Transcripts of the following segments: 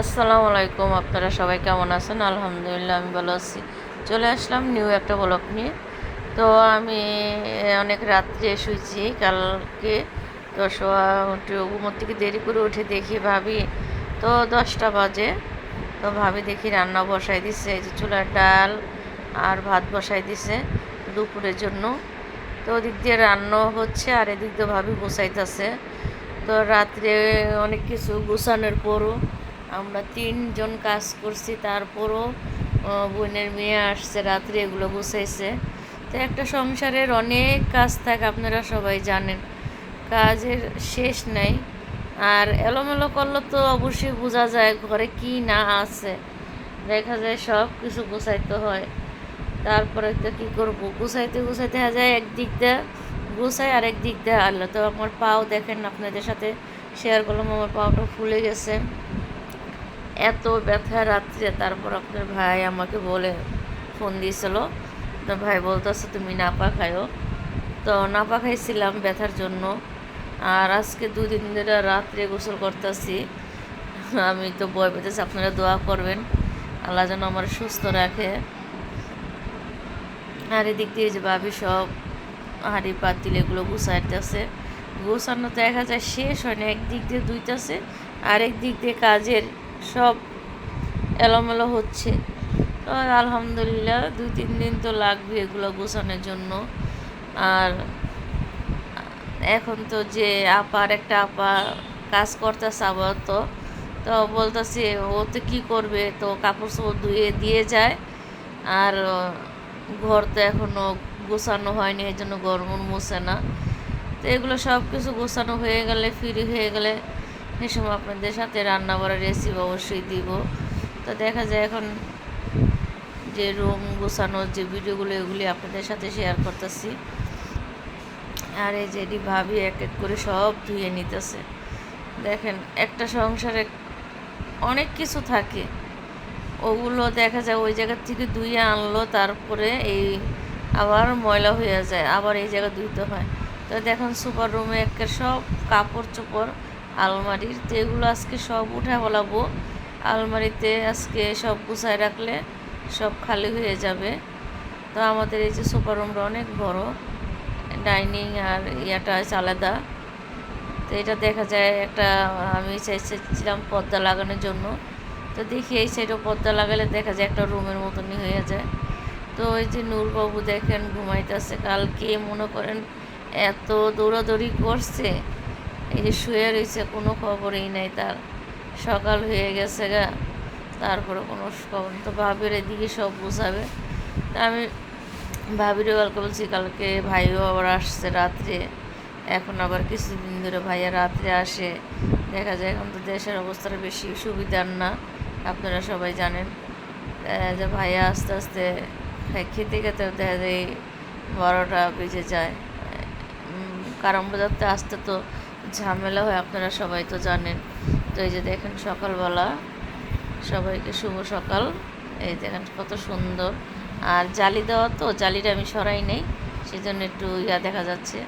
আসসালামু আলাইকুম আপনারা সবাই কেমন আছেন? আলহামদুলিল্লাহ, আমি ভালো আছি। চলে আসলাম নিউ একটা ব্লগ নিয়ে। তো আমি অনেক রাত্রে শুয়েছি, কালকে তো শোয়া উঠে ঘুমোর থেকে দেরি করে উঠে দেখি ভাবি। তো দশটা বাজে, তো ভাবি দেখি রান্না বসাই দিছে, এই যে চুলার ডাল আর ভাত বসাই দিছে দুপুরের জন্য। তো ওদিক দিয়ে রান্না হচ্ছে আর এদিক দিয়ে ভাবি বসাইতেছে তো রাত্রে অনেক কিছু গুছানোর পরও আমরা তিনজন কাজ করছি, তারপরও বোনের মেয়ে আসছে, রাত্রে এগুলো গুছাইছে। তো একটা সংসারের অনেক কাজ থাকে, আপনারা সবাই জানেন। কাজের শেষ নাই। আর এলোমেলো করলে তো অবশ্যই বোঝা যায় ঘরে কি না আছে। দেখা যায় সব কিছু গুছাইতে হয়। তারপরে তো কী করব? গুছাইতে গুছাইতে যায় একদিক দিয়ে গুছাই আর একদিক দিয়ে আল্লাহ তো আমার পাও দেখেন, আপনাদের সাথে শেয়ার করলাম, আমার পাওটা ফুলে গেছে। এত ব্যথা রাত্রে, তারপর আপনার ভাই আমাকে বলে, ফোন দিয়েছিল। তো ভাই বলতেছে, তুমি নাপা খাইও। তো নাপা খাইছিলাম ব্যথার জন্য। আর আজকে দুদিন ধরে রাত্রে গোসল করতেছি। আমি তো বয় পেতেছি, আপনারা দোয়া করবেন। আল্লাহ যেন আমার সুস্থ রাখে। আর এদিক দিয়ে যে ভাবি সব হাঁড়ি পাতিল এগুলো গুছাইতেছে। গুছানো দেখা যায় শেষ হয় না, একদিক দিয়ে দুইটাছে আর দিক দিয়ে কাজের সব এলোমেলো হচ্ছে। তো আলহামদুলিল্লাহ দুই, তিন দিন তো লাগবে এগুলো গোছানোর জন্য। আর এখন তো যে আপার একটা আপা কাজ করতেছে আপাতত, তো তো বলতেছে ও তো কী করবে, তো কাপড় চোপড় ধুয়ে দিয়ে যায়। আর ঘর তো এখনও গোছানো হয়নি এই জন্য গরম মুছে না। তো এগুলো সব কিছু গোছানো হয়ে গেলে, ফ্রি হয়ে গেলে সে সময় আপনাদের সাথে রান্না করার রেসিপি অবশ্যই দিব। তো দেখা যায় এখন যে রুম গোছানোর যে ভিডিওগুলো, এগুলি আপনাদের সাথে শেয়ার করতেছি। আর এই যে এটি ভাবি এক এক করে সব ধুয়ে নিতেছে। দেখেন, একটা সংসারে অনেক কিছু থাকে। ওগুলো দেখা যায় ওই জায়গার থেকে ধুয়ে আনলো, তারপরে এই আবার ময়লা হয়ে যায়, আবার এই জায়গা ধুইতে হয়। তো দেখেন, সুপার রুমে একটা সব কাপড় চোপড় আলমারির তো এগুলো আজকে সব উঠে বলাবো আলমারিতে আজকে সব গুছায় রাখলে সব খালি হয়ে যাবে। তো আমাদের এই যে সুপার রুমটা অনেক বড়, ডাইনিং আর ইয়াটা আলাদা। তো এটা দেখা যায় একটা, আমি চাইছিলাম পর্দা লাগানোর জন্য। তো দেখি এই সাইডে পর্দা লাগালে দেখা যায় একটা রুমের মতনই হয়ে যায়। তো ওই যে নূরবাবু দেখেন ঘুমাইতেছে, কালকে মনে করেন এত দৌড়াদৌড়ি করছে। এই যে শুয়ে রয়েছে, কোনো খবরই নাই তার। সকাল হয়ে গেছে গা তারপরে কোনো খবর তো ভাবির এদিকে সব বোঝাবে। তা আমি ভাবিরও কালকে বলছি কালকে ভাইও আবার আসছে রাত্রে। এখন আবার কিছুদিন ধরে ভাইয়া রাত্রে আসে। দেখা যায় এখন তো দেশের অবস্থাটা বেশি সুবিধার না, আপনারা সবাই জানেন। যে ভাইয়া আস্তে আস্তে খেতে খেতে দেখা যায় বারোটা বেজে যায়। কারণ বোঝাতে আসতে তো ঝামেলা হয়, আপনারা সবাই তো জানেন। তো এই যে দেখেন সকালবেলা, সবাইকে শুভ সকাল। এই দেখেন কত সুন্দর। আর জালি দেওয়া তো, জালিটা আমি সরাই নেই সেই জন্য একটু ইয়া দেখা যাচ্ছে।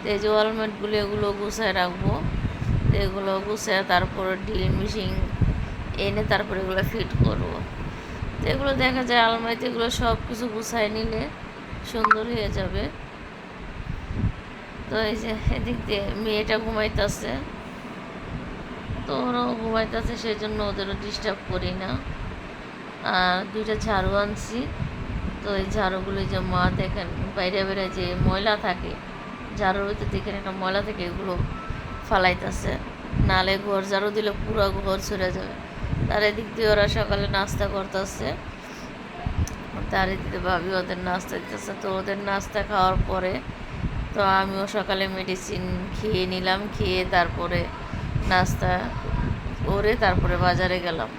তো এই যে ওয়ালমেটগুলো, এগুলো গুছায় রাখব। এগুলো গুছায় তারপরে ড্রিল মেশিন এনে তারপরে এগুলো ফিট করব। তো এগুলো দেখা যায়, আলমারিতে এগুলো সব কিছু গুছায় নিলে সুন্দর হয়ে যাবে। তো এই যে এদিক দিয়ে মেয়েটা ঘুমাইতেছে। তো ওরাও ঘুমাইতেছে সেই জন্য ওদেরও ডিস্টার্ব করি না। আর দুইটা ঝাড়ু আনছি। তো এই ঝাড়ুগুলো যে মা দেখেন, বাইরে বাইরে যে ময়লা থাকে, ঝাড়ুর ভিতরে দেখেন একটা ময়লা থাকে, এগুলো ফালাইতেছে। নালে ঘর ঝাড়ু দিলে পুরো ঘর ছড়ে যাবে। তার এদিক দিয়ে ওরা সকালে নাস্তা করতেছে। তার এদিকে ভাবি ওদের নাস্তা দিতেছে। তো ওদের নাস্তা খাওয়ার পরে তো আমিও সকালে মেডিসিন খেয়ে নিলাম, খেয়ে তারপরে নাস্তা করে তারপরে বাজারে গেলাম।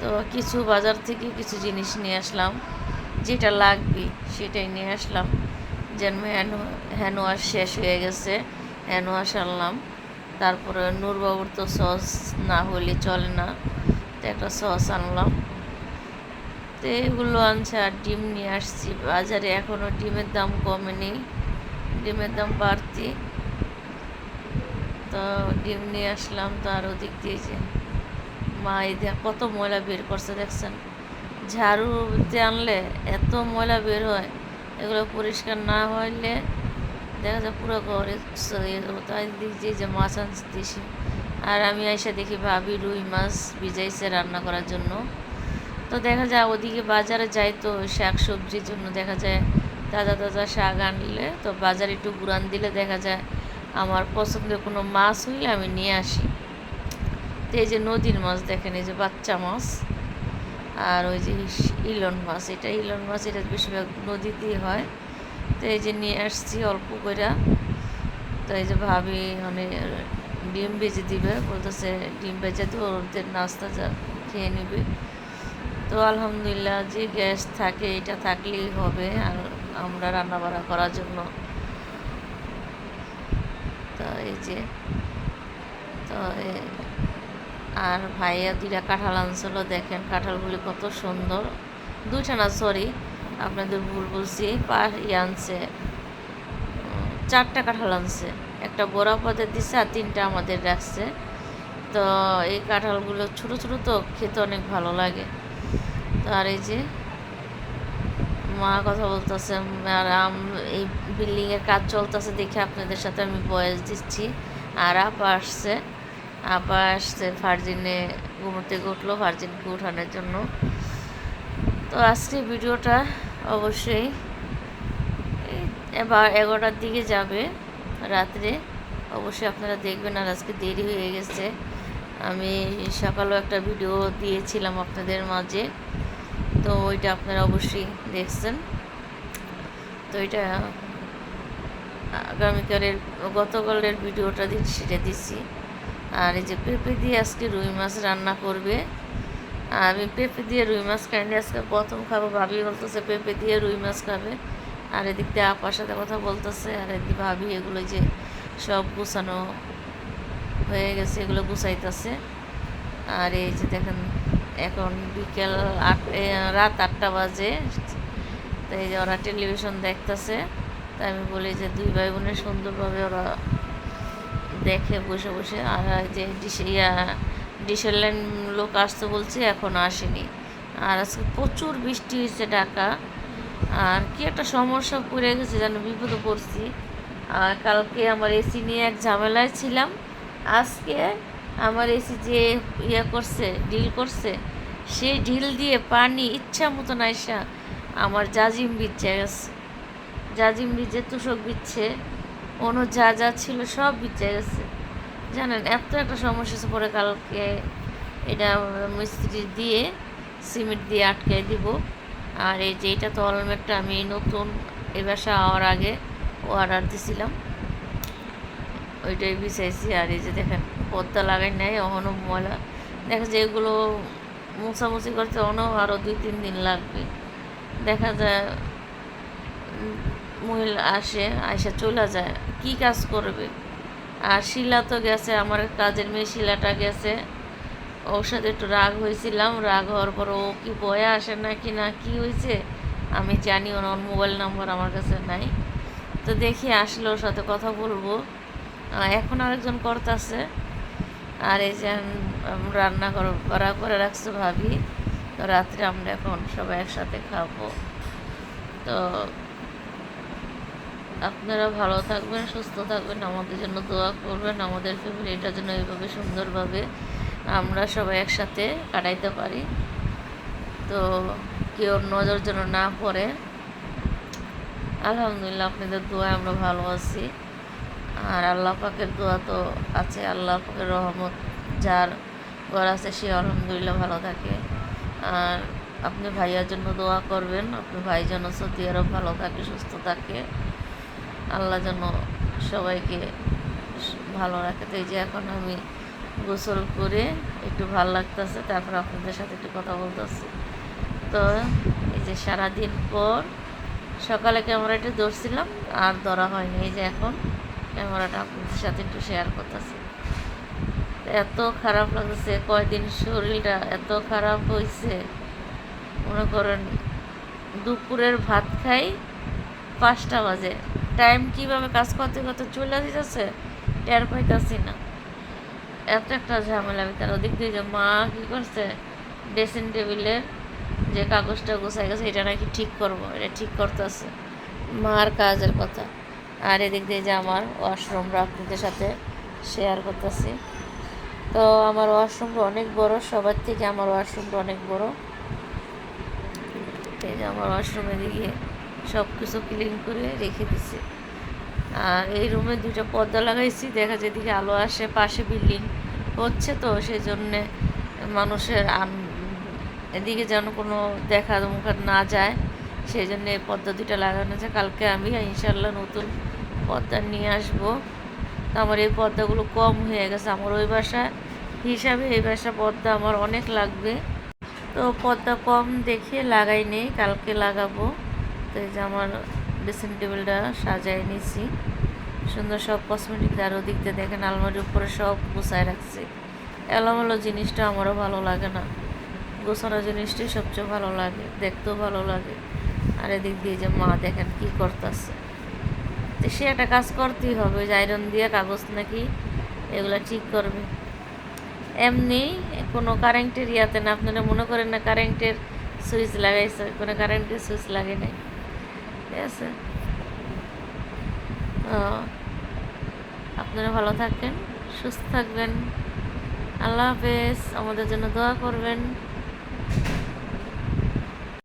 তো কিছু বাজার থেকে কিছু জিনিস নিয়ে আসলাম, যেটা লাগবে সেটাই নিয়ে আসলাম। যেন হ্যান্ড হ্যান্ড ওয়াশ শেষ হয়ে গেছে হ্যান্ড ওয়াশ আনলাম। তারপরে নূরবাবুর তো সস না হলে চলে না, তো একটা সস আনলাম। তো এগুলো আনছে আর ডিম নিয়ে আসছি। বাজারে এখনও ডিমের দাম কমেনি ডিমের দাম বাড়তি। তো ডিম নিয়ে আসলাম, তো আর ওদিক দিয়ে যে মা এই দেখ, কত ময়লা বের করছে দেখছেন? ঝাড়ুতে আনলে এত ময়লা বের হয়, এগুলো পরিষ্কার না হইলে দেখা যায় পুরো ঘরে তাই দেখছি যে মাছ আনতেছি আর আমি এসে দেখি ভাবি রুই মাছ ভিজাইছে রান্না করার জন্য। তো দেখা যায় ওদিকে বাজারে যাই তো শাক সবজির জন্য দেখা যায় তাজা তাজা শাক আনলে তো বাজারে একটু গুড়ান দিলে দেখা যায় আমার পছন্দের কোনো মাছ হইলে আমি নিয়ে আসি। তো এই যে নদীর মাছ দেখেন, এই যে বাচ্চা মাছ আর ওই যে ইলন মাছ। এটা ইলন মাছ, এটা বেশিরভাগ নদীতেই হয়। তো এই যে নিয়ে আসছি অল্প করে তো এই যে ভাবি মানে ডিম ভেজে দিবে, বলতেছে ডিম ভেজে দিয়ে ওদের নাস্তা যা খেয়ে নিবে। তো আলহামদুলিল্লাহ যে গ্যাস থাকে, এটা থাকলেই হবে। আর আমরা রান্না বান্না করার জন্য। তো এই যে, তো আর ভাইয়া দুইটা কাঁঠাল আনছিল, দেখেন কাঁঠালগুলি কত সুন্দর। দুইটা না সরি আপনাদের ভুল বলছি পা ইয়ে আনছে, চারটা কাঁঠাল আনছে। একটা বড়া পদে দিছে আর তিনটা আমাদের রাখছে। তো এই কাঁঠালগুলো ছোট ছোট তো, খেতে অনেক ভালো লাগে। তো আর এই যে মা কথা বলতেছে, আর এই বিল্ডিংয়ের কাজ চলতেছে দেখে আপনাদের সাথে আমি বয়স দিচ্ছি। আর আপা আসছে। আপা আসছে ফার্জিনে ঘুমোতে উঠল ফার্জিনকে উঠানোর জন্য। তো আজকে ভিডিওটা অবশ্যই এবার এগারোটার দিকে যাবে রাত্রে। অবশ্যই আপনারা দেখবেন, আর আজকে দেরি হয়ে গেছে। আমি সকালেও একটা ভিডিও দিয়েছিলাম আপনাদের মাঝে। তো ওইটা আপনারা অবশ্যই দেখছেন। তো এটা, আগামীকালের, গতকালের ভিডিওটা দিন সেটা দিচ্ছি। আর এই যে পেঁপে দিয়ে আজকে রুই মাছ রান্না করবে। আমি পেঁপে দিয়ে রুই মাছ খাই আজকে প্রথম খাব। ভাবি বলতেছে পেঁপে দিয়ে রুই মাছ খাবে। আর এদিক দিয়ে আপার সাথে কথা বলতেছে। আর এদিক ভাবি এগুলো যে সব গুছানো হয়ে গেছে, এগুলো গুছাইতেছে। আর এই যে দেখেন এখন বিকেল আট রাত আটটা বাজে। তো এই যে ওরা টেলিভিশন দেখতেছে তাই আমি বলি যে দুই ভাই বোনের সুন্দরভাবে ওরা দেখে, বসে বসে। আর যে ডিশ ইয়া ডিশের লাইন লোক আসতে বলছে এখনও আসেনি। আর আজকে প্রচুর বৃষ্টি হয়েছে ঢাকা। আর কি একটা সমস্যা পড়ে গেছে, যেন বিপদে পড়ছি। আর কালকে আমার এসি নিয়ে এক ঝামেলায় ছিলাম। আজকে আমার এসি যে ইয়ে করছে ডিল করছে, সেই ঢিল দিয়ে পানি ইচ্ছা মতন আইসা আমার জাজিম বিচ্ছে গেছে। জাজিম বিচ্ছে, তুষক বিচ্ছে, অন্য যা যা ছিল সব বিচ্ছে গেছে। জানেন, এত একটা সমস্যা পরে কালকে এটা মিস্ত্রি দিয়ে সিমেন্ট দিয়ে আটকাই দিব। আর এই যে এটা তো অলমেটটা আমি নতুন, এ বাসা হওয়ার আগে অর্ডার দিছিলাম। ওইটাই বিছাইছি আর এই যে দেখেন। পদ্মা লাগাই নাই অহনো ময়লা। দেখা যায় এগুলো মোছামুছি করতে অন্য আরও দুই তিন দিন লাগবে। দেখা যায় মহিলা আসে, আইসা চলে যায়, কি কাজ করবে? আর শিলা তো গেছে, আমার কাজের মেয়ে শিলাটা গেছে। ওর সাথে একটু রাগ হয়েছিলাম, রাগ হওয়ার পর ও কি বয়ে আসে না কি না, কি হয়েছে? আমি জানি ওর মোবাইল নাম্বার আমার কাছে নাই। তো দেখি আসলে ওর সাথে কথা বলব। এখন আরেকজন করতেছে আর এই যে রান্না করা, করে রাখছে ভাবি, তো রাত্রে আমরা এখন সবাই একসাথে খাব। তো আপনারা ভালো থাকবেন, সুস্থ থাকবেন, আমাদের জন্য দোয়া করবেন, আমাদের ফ্যামিলিটার জন্য এইভাবে সুন্দরভাবে আমরা সবাই একসাথে কাটাইতে পারি। তো কেউ নজর যেন না পড়ে। আলহামদুলিল্লাহ, আপনাদের দোয়া আমরা ভালো আছি। আর আল্লাহ পাকের দোয়া তো আছে, আল্লাহ পাকের রহমত যার ঘর আছে সে আলহামদুলিল্লাহ ভালো থাকে। আর আপনি ভাইয়ার জন্য দোয়া করবেন, আপনি ভাই যেন সত্যি আরও ভালো থাকে, সুস্থ থাকে। আল্লাহ যেন সবাইকে ভালো রাখে। তো এই যে এখন আমি গোসল করে একটু ভালো লাগতেছে, তারপর আপনাদের সাথে একটু কথা বলতেছি। তো এই যে সারাদিন পর সকালে ক্যামেরাটা ধরছিলাম আর ধরা হয়নি, এই যে এখন ক্যামেরাটা আপনাদের সাথে একটু শেয়ার করতেছি। এত খারাপ লাগতেছে, কয়দিন শরীরটা এত খারাপ হয়েছে মনে করেন, দুপুরের ভাত খাই পাঁচটা বাজে। টাইম কীভাবে কাজ করতে করতে চলে দিতেছে টের পাইতেছি না। এত একটা ঝামেলা আমি তার ওদিক যে মা কী করছে ড্রেসিং টেবিলের যে কাগজটা গোছাই গেছে, এটা নাকি ঠিক করব, এটা ঠিক করতেছে। মার কাজের কথা। আর এদিক দিয়ে যে আমার ওয়াশরুমটা আপনাদের সাথে শেয়ার করতেছি। তো আমার ওয়াশরুমটা অনেক বড়, সবার থেকে আমার ওয়াশরুমটা অনেক বড়। এই যে আমার ওয়াশরুমে দিকে সব কিছু ক্লিন করে রেখে দিছি। আর এই রুমে দুটো পর্দা লাগাইছি, দেখা যায় এদিকে আলো আসে, পাশে বিল্ডিং হচ্ছে তো সেই জন্যে মানুষের এদিকে যেন কোনো দেখা মুখা না যায়। সেই জন্য এই পদ্ধতিটা লাগানো আছে। কালকে আমি ইনশাল্লাহ নতুন পর্দা নিয়ে আসব। তো আমার এই পর্দাগুলো কম হয়ে গেছে। আমার ওই বাসা হিসাবে এই বাসা পর্দা আমার অনেক লাগবে। তো পর্দা কম দেখে লাগাই নেই, কালকে লাগাবো। তো এই যে আমার ড্রেসিং টেবিলটা সাজাই নিছি। সুন্দর সব কসমেটিক আর ওদিক দিয়ে দেখেন, আলমারির উপরে সব গুছায় রাখছি। এলোমেলো জিনিসটা আমারও ভালো লাগে না। গোছানো জিনিসটাই সবচেয়ে ভালো লাগে, দেখতেও ভালো লাগে। আর এদিক দিয়ে যে মা দেখেন কি করতেছে। তো সে একটা কাজ করতেই হবে যে আয়রন দিয়ে কাগজ নাকি এগুলা ঠিক করবে। এমনি কোনো কারেন্টের ইয়াতে না, আপনারা মনে করেন না কারেন্টের সুইচ লাগাইছে, কোনো কারেন্টের সুইচ লাগে নাই। ঠিক আছে? আপনারা ভালো থাকবেন, সুস্থ থাকবেন। আল্লাহ হাফেজ, আমাদের জন্য দোয়া করবেন।